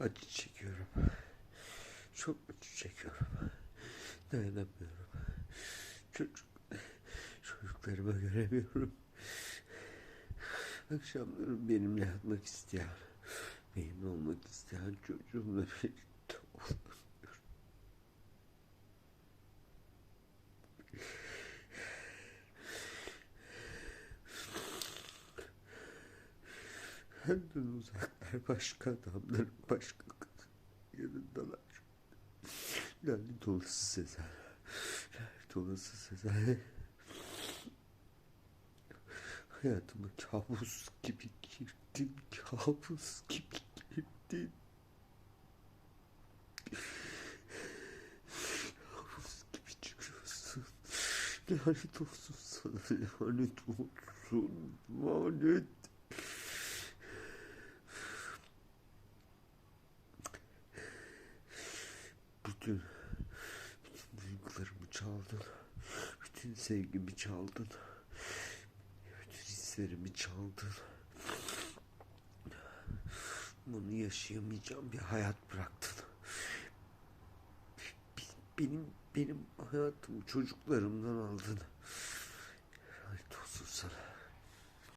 Acı çekiyorum. Çok acı çekiyorum. Dayanamıyorum. Çocuk, çocuklarımı göremiyorum. Akşamları benimle yatmak isteyen, benimle olmak isteyen çocuğumla birlikte Benden uzaklar başka adamların başka yanındalar. Lanet olası Sezen. Lanet olası Sezen. Hayatıma kabus gibi girdin. Kabus gibi girdin. Kabus gibi çıkıyorsun. Lanet olsun sana. Lanet olsun. Lanet. Bütün, bütün duygularımı çaldın. Bütün sevgimi çaldın. Bütün hislerimi çaldın. Bunu yaşayamayacağım bir hayat bıraktın. Benim, benim, hayatımı çocuklarımdan aldın.